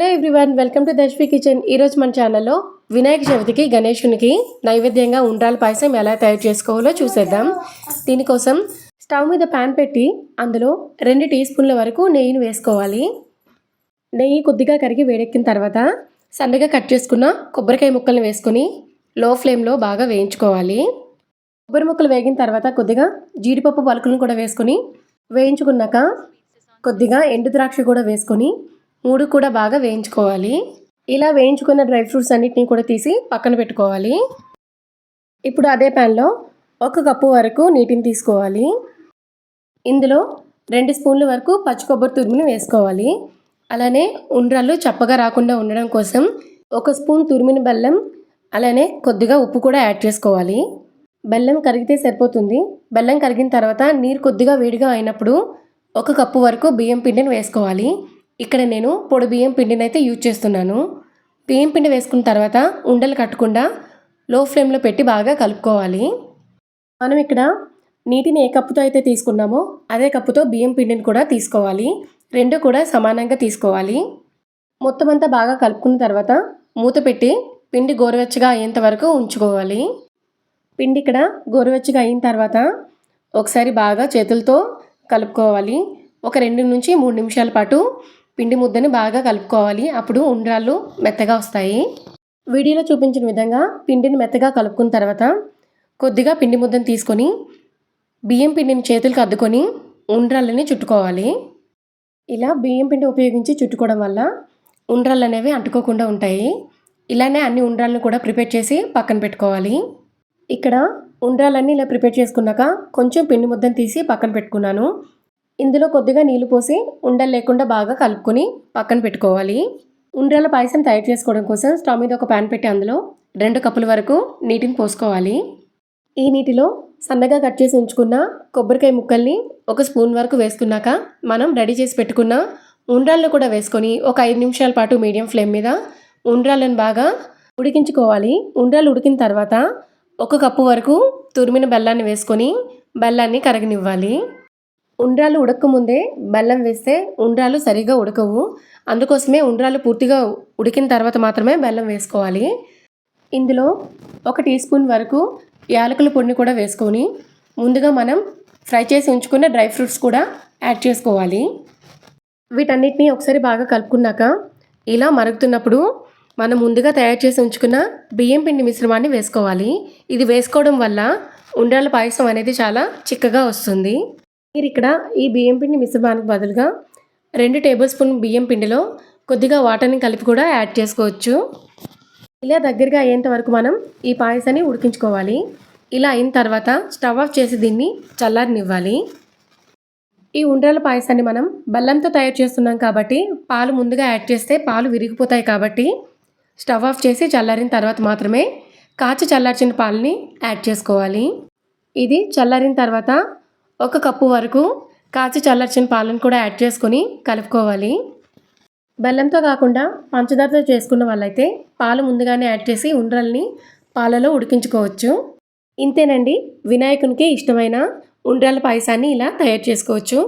Hello everyone welcome to Dashvi kitchen. ఈరోజు మన ఛానల్లో వినాయక చవితికి గణేషునికి నైవేద్యంగా ఉండ్రాల పాయసం ఎలా తయారు చేసుకోవాలో చూసేద్దాం. దీనికోసం స్టవ్ మీద ప్యాన్ పెట్టి అందులో రెండు టీ స్పూన్ల వరకు నెయ్యిని వేసుకోవాలి. నెయ్యి కొద్దిగా కరిగి వేడెక్కిన తర్వాత సన్నగా కట్ చేసుకున్న కొబ్బరికాయ ముక్కలను వేసుకొని లో ఫ్లేమ్లో బాగా వేయించుకోవాలి. కొబ్బరి ముక్కలు వేగిన తర్వాత కొద్దిగా జీడిపప్పు పలుకులను కూడా వేసుకొని వేయించుకున్నాక కొద్దిగా ఎండు ద్రాక్ష కూడా వేసుకొని మూడు కూడా బాగా వేయించుకోవాలి. ఇలా వేయించుకున్న డ్రై ఫ్రూట్స్ అన్నిటిని కూడా తీసి పక్కన పెట్టుకోవాలి. ఇప్పుడు అదే ప్యాన్లో ఒక కప్పు వరకు నీటిని తీసుకోవాలి. ఇందులో రెండు స్పూన్ల వరకు పచ్చి కొబ్బరి తురుమును వేసుకోవాలి. అలానే ఉండ్రాళ్ళు చప్పగా రాకుండా ఉండడం కోసం ఒక స్పూన్ తురిమిన బెల్లం అలానే కొద్దిగా ఉప్పు కూడా యాడ్ చేసుకోవాలి. బెల్లం కరిగితే సరిపోతుంది. బెల్లం కరిగిన తర్వాత నీరు కొద్దిగా వేడిగా అయినప్పుడు ఒక కప్పు వరకు బియ్యం పిండిని వేసుకోవాలి. ఇక్కడ నేను పొడి బియ్యం పిండిని అయితే యూజ్ చేస్తున్నాను. బియ్యం పిండి వేసుకున్న తర్వాత ఉండలు కట్టకుండా లో ఫ్లేమ్లో పెట్టి బాగా కలుపుకోవాలి. మనం ఇక్కడ నీటిని ఏ కప్పుతో అయితే తీసుకున్నామో అదే కప్పుతో బియ్యం పిండిని కూడా తీసుకోవాలి. రెండు కూడా సమానంగా తీసుకోవాలి. మొత్తం అంతా బాగా కలుపుకున్న తర్వాత మూత పెట్టి పిండి గోరువెచ్చగా అయ్యేంత వరకు ఉంచుకోవాలి. పిండి ఇక్కడ గోరువెచ్చగా అయిన తర్వాత ఒకసారి బాగా చేతులతో కలుపుకోవాలి. ఒక రెండు నుంచి మూడు నిమిషాల పాటు పిండి ముద్దని బాగా కలుపుకోవాలి. అప్పుడు ఉండ్రాళ్ళు మెత్తగా వస్తాయి. వీడియోలో చూపించిన విధంగా పిండిని మెత్తగా కలుపుకున్న తర్వాత కొద్దిగా పిండి ముద్దను తీసుకొని బియ్యం పిండిని చేతులకు అద్దుకొని ఉండ్రాళ్ళని చుట్టుకోవాలి. ఇలా బియ్యం పిండి ఉపయోగించి చుట్టుకోవడం వల్ల ఉండ్రాళ్ళు అనేవి అంటుకోకుండా ఉంటాయి. ఇలానే అన్ని ఉండ్రాలను కూడా ప్రిపేర్ చేసి పక్కన పెట్టుకోవాలి. ఇక్కడ ఉండ్రాలన్నీ ఇలా ప్రిపేర్ చేసుకున్నాక కొంచెం పిండి ముద్దను తీసి పక్కన పెట్టుకున్నాను. ఇందులో కొద్దిగా నీళ్ళు పోసి ఉండలు లేకుండా బాగా కలుపుకొని పక్కన పెట్టుకోవాలి. ఉండ్రాల పాయసం తయారు చేసుకోవడం కోసం స్టవ్ మీద ఒక ప్యాన్ పెట్టి అందులో రెండు కప్పుల వరకు నీటిని పోసుకోవాలి. ఈ నీటిలో సన్నగా కట్ చేసి ఉంచుకున్న కొబ్బరికాయ ముక్కల్ని ఒక స్పూన్ వరకు వేసుకున్నాక మనం రెడీ చేసి పెట్టుకున్న ఉండ్రాలను కూడా వేసుకొని ఒక ఐదు నిమిషాల పాటు మీడియం ఫ్లేమ్ మీద ఉండ్రాలను బాగా ఉడికించుకోవాలి. ఉండ్రాలు ఉడికిన తర్వాత ఒక కప్పు వరకు తురిమిన బెల్లాన్ని వేసుకొని బెల్లాన్ని కరగనివ్వాలి. ఉండ్రాలు ఉడకముందే బెల్లం వేస్తే ఉండ్రాలు సరిగా ఉడకవు. అందుకోసమే ఉండ్రాలు పూర్తిగా ఉడికిన తర్వాత మాత్రమే బెల్లం వేసుకోవాలి. ఇందులో ఒక టీ స్పూన్ వరకు యాలకుల పొడిని కూడా వేసుకొని ముందుగా మనం ఫ్రై చేసి ఉంచుకున్న డ్రై ఫ్రూట్స్ కూడా యాడ్ చేసుకోవాలి. వీటన్నిటిని ఒకసారి బాగా కలుపుకున్నాక ఇలా మరుగుతున్నప్పుడు మనం ముందుగా తయారు చేసి ఉంచుకున్న బియ్యం పిండి మిశ్రమాన్ని వేసుకోవాలి. ఇది వేసుకోవడం వల్ల ఉండ్రాల పాయసం అనేది చాలా చిక్కగా వస్తుంది. మీరు ఇక్కడ ఈ బియ్యం పిండి మిశ్రమానికి బదులుగా రెండు టేబుల్ స్పూన్ బియ్యం పిండిలో కొద్దిగా వాటర్ని కలిపి కూడా యాడ్ చేసుకోవచ్చు. ఇలా దగ్గరగా అయ్యేంత వరకు మనం ఈ పాయసాన్ని ఉడికించుకోవాలి. ఇలా అయిన తర్వాత స్టవ్ ఆఫ్ చేసి దీన్ని చల్లారనివ్వాలి. ఈ ఉండ్రాల పాయసాన్ని మనం బెల్లంతో తయారు చేస్తున్నాం కాబట్టి పాలు ముందుగా యాడ్ చేస్తే పాలు విరిగిపోతాయి కాబట్టి స్టవ్ ఆఫ్ చేసి చల్లారిన తర్వాత మాత్రమే కాచి చల్లార్చిన పాలని యాడ్ చేసుకోవాలి. ఇది చల్లారిన తర్వాత ఒక కప్పు వరకు కాచి చల్లార్చిన పాలను కూడా యాడ్ చేసుకొని కలుపుకోవాలి. బెల్లంతో కాకుండా పంచదారతో చేసుకున్న వాళ్ళైతే పాలు ముందుగానే యాడ్ చేసి ఉండ్రల్ని పాలలో ఉడికించుకోవచ్చు. ఇంతేనండి. వినాయకునికి ఇష్టమైన ఉండ్రాల పాయసాన్ని ఇలా తయారు చేసుకోవచ్చు.